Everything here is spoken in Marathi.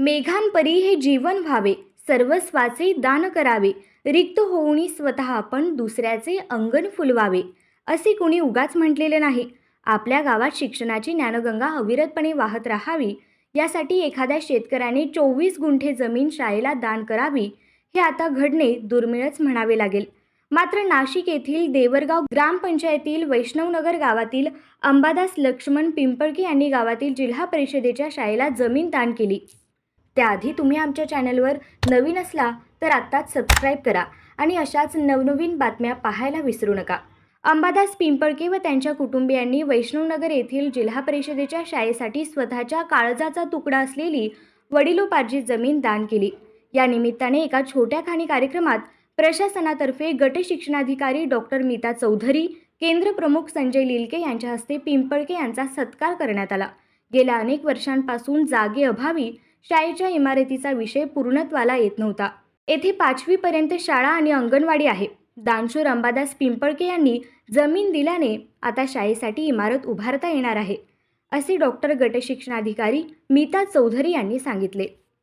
मेघांपरी हे जीवन व्हावे सर्वस्वाचे दान करावे रिक्त होऊनी स्वतः आपण दुसऱ्याचे अंगण फुलवावे असे कुणी उगाच म्हटलेले नाही. आपल्या गावात शिक्षणाची ज्ञानगंगा अविरतपणे वाहत राहावी यासाठी एखाद्या शेतकऱ्याने चोवीस गुंठे जमीन शाळेला दान करावी हे आता घडणे दुर्मिळच म्हणावे लागेल. मात्र नाशिक येथील देवरगाव ग्रामपंचायतील वैष्णवनगर गावातील अंबादास लक्ष्मण पिंपळके यांनी गावातील जिल्हा परिषदेच्या शाळेला जमीन दान केली. त्याआधी तुम्ही आमच्या चॅनलवर नवीन असला तर आत्ताच सबस्क्राईब करा आणि अशाच नवनवीन बातम्या पाहायला विसरू नका. अंबादास पिंपळके व त्यांच्या कुटुंबियांनी वैष्णवनगर येथील जिल्हा परिषदेच्या शाळेसाठी स्वतःच्या काळजाचा तुकडा असलेली वडिलोपार्जित जमीन दान केली. या निमित्ताने एका छोट्या खाणी कार्यक्रमात प्रशासनातर्फे गट शिक्षणाधिकारी डॉक्टर मीता चौधरी केंद्र प्रमुख संजय लिलके यांच्या हस्ते पिंपळके यांचा सत्कार करण्यात आला. गेल्या अनेक वर्षांपासून जागे अभावी शाळेच्या इमारतीचा विषय पूर्णत्वाला येत नव्हता. येथे पाचवीपर्यंत शाळा आणि अंगणवाडी आहे. दानशूर अंबादास पिंपळके यांनी जमीन दिल्याने आता शाळेसाठी इमारत उभारता येणार आहे असे डॉक्टर गटशिक्षणाधिकारी मीता चौधरी यांनी सांगितले.